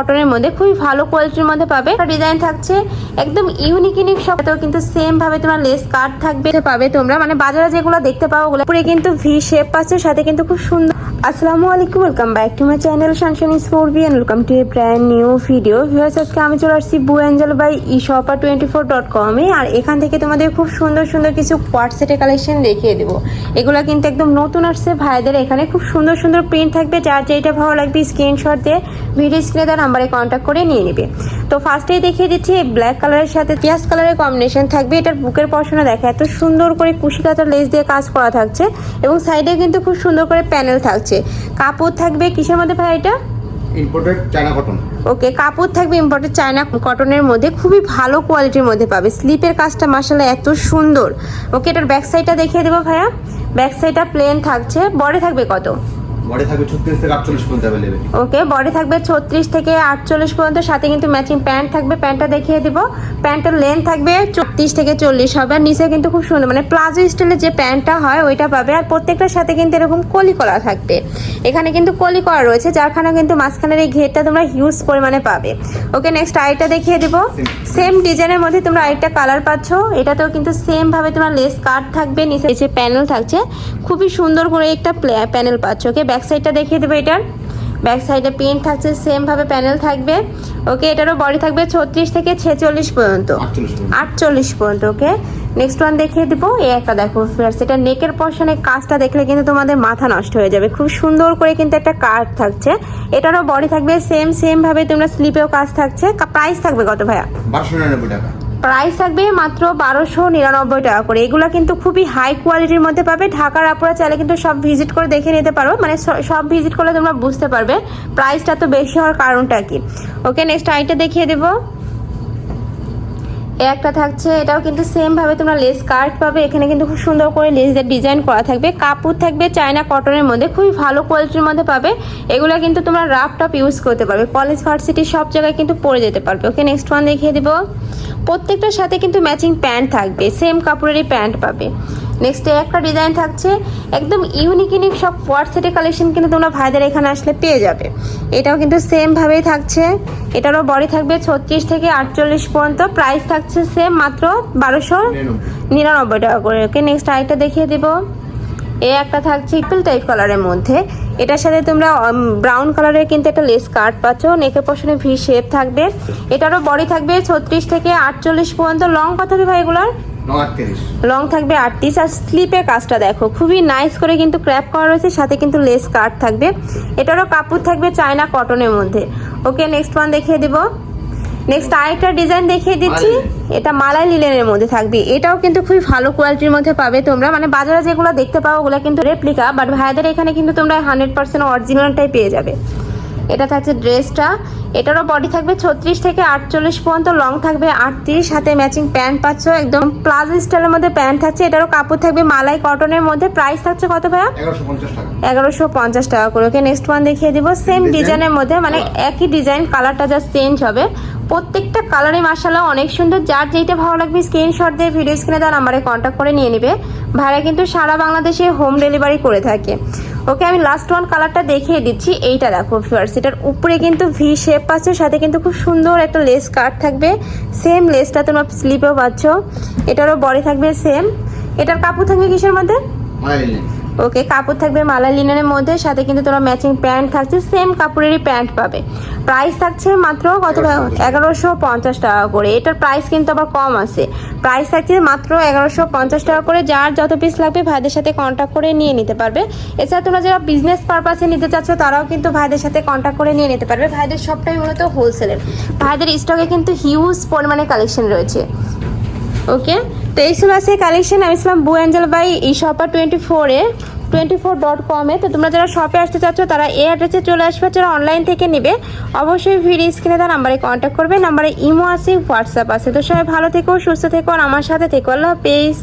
কটনের মধ্যে খুবই ভালো কোয়ালিটির মধ্যে পাবে। ডিজাইন থাকছে একদম ইউনিক ইউনিক সবটাও কিন্তু সেম ভাবে তোমার লেস কাট থাকবে। পাবে তোমরা মানে বাজারে যেগুলো দেখতে পাও ওগুলো। পুরো কিন্তু ভি শেপ পাচ্ছে, সাথে কিন্তু খুব সুন্দর। আসসালামু আলাইকুম welcome back to my channel শানশানি স্পোর্বি and welcome to a brand new video viewers আজকে আমি চলে আসছি বু angel by e shopper twenty four dot কমে আর এখান থেকে তোমাদের খুব সুন্দর সুন্দর কিছু কোয়াট সেটের কালেকশন দেখিয়ে দেবো। এগুলো কিন্তু একদম নতুন আসছে, ভাইদের এখানে খুব সুন্দর সুন্দর প্রিন্ট থাকবে। যার যেটা ভালো লাগবে স্ক্রিনশট দিয়ে ভিডিও স্ক্রিনে নাম্বারে কন্ট্যাক্ট করে নিয়ে নেবে। তো ফার্স্টেই দেখিয়ে দিচ্ছি ব্ল্যাক কালারের সাথে পিয়াজ কালারের কম্বিনেশন থাকবে। এটার বুকের পশনে দেখে এত সুন্দর করে কুশি কাতার লেস দিয়ে কাজ করা থাকছে এবং সাইডে কিন্তু খুব সুন্দর করে প্যানেল থাকছে। কাপড় থাকবে কিসের মধ্যে ভাই এটা? ইম্পোর্টেড চায়না কটন ওকে কাপড় থাকবে ইম্পোর্টেড চায়না কটনের মধ্যে। খুবই ভালো কোয়ালিটির মধ্যে পাবে। স্লিপের কাজটা মাসাল্লাহ এত সুন্দর। ওকে এটার ব্যাক সাইডটা দেখিয়ে দেবো ভাইয়া। ব্যাক সাইডটা প্লেন থাকছে। বডি থাকবে কত? বডি থাকবে ছত্রিশ থেকে আটচল্লিশ পর্যন্ত অ্যাভেলেবেল ওকে বডি থাকবে ছত্রিশ থেকে আটচল্লিশ পর্যন্ত সাথে কিন্তু ম্যাচিং প্যান্ট থাকবে প্যান্টটা দেখিয়ে দিব। প্যান্টের লেন্থ থাকবে চত্রিশ থেকে চল্লিশ হবে আর নিচে কিন্তু খুব সুন্দর মানে প্লাজো স্টাইলের যে প্যান্টটা হয় ওইটা পাবে। আর প্রত্যেকটার সাথে কিন্তু এরকম কলি করা থাকবে। এখানে কিন্তু কলি করা রয়েছে যারখানে কিন্তু মাঝখানের এই ঘেরটা তোমরা হিউজ পরিমাণে পাবে। ওকে নেক্সট আইটা দেখিয়ে দিব। সেম ডিজাইনের মধ্যে তোমরা আরেকটা কালার পাচ্ছ। এটাতেও কিন্তু সেম ভাবে তোমার লেস কাট থাকবে নিচে যে প্যানেল থাকছে খুবই সুন্দর করে একটা প্যানেল পাচ্ছ। ওকে ব্যাক সাইডটা দেখিয়ে দেবো এটার ব্যাক সাইডে প্রিন্ট থাকছে সেম ভাবে প্যানেল থাকবে। ওকে এটারও বডি থাকবে ছত্রিশ থেকে ছেচল্লিশ পর্যন্ত। আটচল্লিশ পর্যন্ত। ওকে নেক্সট ওয়ান দেখিয়ে দিব এই একটা দেখো ফ্রেন্ডস এটা নেকের পশনে কাজটা দেখলে কিন্তু তোমাদের মাথা নষ্ট হয়ে যাবে। খুব সুন্দর করে কিন্তু একটা কাট থাকছে। এটারও বডি থাকবে সেম সেম ভাবে তোমরা স্লিপেও কাজ থাকছে। প্রাইস থাকবে কত ভাইয়া? বারোশো টাকা। প্রাইস থাকবে মাত্র বারোশো নিরানব্বই টাকা করে। এগুলো কিন্তু খুবই হাই কোয়ালিটির মধ্যে পাবে। ঢাকার আপুরা চাইলে কিন্তু সব ভিজিট করে দেখে নিতে পারো। মানে সব ভিজিট করলে তোমরা বুঝতে পারবে। প্রাইসটা তো বেশি হওয়ার কারণটা কি? ওকে নেক্সট আইটা দেখিয়ে দেবো। একটা থাকছে, এটাও কিন্তু সেম ভাবে তোমরা লেস কার্ড পাবে। এখানে কিন্তু খুব সুন্দর করে লেস দিয়ে ডিজাইন করা থাকবে। কাপড় থাকবে চায়না কটনের মধ্যে, খুবই ভালো কোয়ালিটির মধ্যে পাবে। এগুলো কিন্তু তোমরা রাফ টপ ইউজ করতে পারবে। কলেজ ভার্সিটি সব জায়গায় কিন্তু পরে যেতে পারবে। ওকে নেক্সট ওয়ান দেখিয়ে দিব। প্রত্যেকটার সাথে কিন্তু ম্যাচিং প্যান্ট থাকবে। সেম কাপড়েরই প্যান্ট পাবে। নেক্সট একটা ডিজাইন থাকছে একদম ইউনিক ইউনিক সব হোয়াটসঅ্যাপের কালেকশন কিন্তু তোমরা ভাইদের এখানে আসলে পেয়ে যাবে। এটাও কিন্তু সেম ভাবেই থাকছে। এটারও বডি থাকবে ছত্রিশ থেকে আটচল্লিশ পর্যন্ত প্রাইস থাকছে সেম মাত্র বারোশো নিরানব্বই। টাকা করে। ওকে নেক্সট আরেকটা দেখিয়ে দিব। এ একটা থাকছে ইপল টাইপ কালারের মধ্যে। এটার সাথে তোমরা ব্রাউন কালারের কিন্তু একটা লেস কাট পাচ্ছ। নেকের পশনে ভি শেপ থাকবে। এটারও বডি থাকবে ছত্রিশ থেকে আটচল্লিশ পর্যন্ত। লং কত হবে ভাই এগুলোর। লং থাকবে আটত্রিশ আর স্লিপের কাজটা দেখো খুবই নাইস করে কিন্তু ক্র্যাপ করা রয়েছে সাথে কিন্তু লেস কাট থাকবে। এটারও কাপড় থাকবে চায়না কটনের মধ্যে। ওকে নেক্সট ওয়ান দেখিয়ে দিব। নেক্সট আরেকটা ডিজাইন দেখিয়ে দিচ্ছি। এটা মালাই লিলেনের মধ্যে থাকবে। এটাও কিন্তু খুবই ভালো কোয়ালিটির মধ্যে পাবে তোমরা। মানে বাজারে যেগুলো দেখতে পাও ওগুলো কিন্তু রেপ্লিকা বাট ভাইদের এখানে কিন্তু তোমরা হান্ড্রেড পার্সেন্ট অরিজিনালটাই পেয়ে যাবে। এটা থাকছে ড্রেসটা। এটারও বডি থাকবে ছত্রিশ থেকে আটচল্লিশ পর্যন্ত লং থাকবে আটত্রিশ। হাতে ম্যাচিং প্যান্ট পাচ্ছ একদম। প্লাজো স্টাইলের মধ্যে প্যান্ট থাকছে। এটারও কাপড় থাকবে মালাই কটনের মধ্যে। প্রাইস থাকছে কত ভাইয়া? এগারোশো পঞ্চাশ টাকা। করে। ওকে নেক্সট ওয়ান দেখিয়ে দিব। সেম ডিজাইনের মধ্যে মানে একই ডিজাইন কালারটা জাস্ট চেঞ্জ হবে। প্রত্যেকটা কালারে মাসাল্লাহ অনেক সুন্দর। যার যেইটা ভালো লাগবে স্ক্রিনশট দিয়ে ভিডিও স্ক্রিনে দেওয়া নাম্বারে কন্ট্যাক্ট করে নিয়ে নেবে। ভাড়া কিন্তু সারা বাংলাদেশে হোম ডেলিভারি করে থাকে। ওকে, আমি লাস্ট ওয়ান কালারটা দেখিয়ে দিচ্ছি। এইটা দেখো ফিওয়ার্স এটার উপরে কিন্তু ভি শেপ আছে সাথে কিন্তু খুব সুন্দর একটা লেস কাট থাকবে। সেম লেসটা তোমরা স্লিপেও পাচ্ছ। এটারও বডি থাকবে সেম এটার কাপড় থাকবে কিসের মধ্যে? ওকে, কাপড় থাকবে মালা লিনেনের মধ্যে, সাথে কিন্তু তোমরা ম্যাচিং প্যান্ট থাকছে সেম কাপড়েরই প্যান্ট পাবে। প্রাইস থাকছে মাত্র কত এগারোশো পঞ্চাশ টাকা করে। এটার প্রাইস কিন্তু আবার কম আছে। প্রাইস থাকছে মাত্র এগারোশো পঞ্চাশ টাকা করে। যার যত পিস লাগবে, ভাইদের সাথে কন্ট্যাক্ট করে নিয়ে নিতে পারবে। এছাড়া তোমরা যারা বিজনেস পারপাসে নিতে চাচ্ছ, তারাও কিন্তু ভাইদের সাথে কন্ট্যাক্ট করে নিয়ে নিতে পারবে। ভাইদের সবটাই মূলত হোলসেলের ভাইদের স্টকে কিন্তু হিউজ পরিমাণে কালেকশন রয়েছে। ওকে? তো এই ছিল আছে কালেকশন আমি ছিলাম boo angel by e shopper twenty ফোরে টোয়েন্টি ফোর ডট কমে তো তোমরা যারা শপে আসতে চাচ্ছ, তারা এই অ্যাড্রেসে চলে আসবে, যারা অনলাইন থেকে নেবে। অবশ্যই ভিডিও স্ক্রিনে তার নাম্বারে কন্ট্যাক্ট করবে। নাম্বারে ইমো আছে হোয়াটসঅ্যাপ আছে। তো সবাই ভালো থেকো, সুস্থ থেকো, আর আমার সাথে থেকো। আল্লাহ হাফেজ।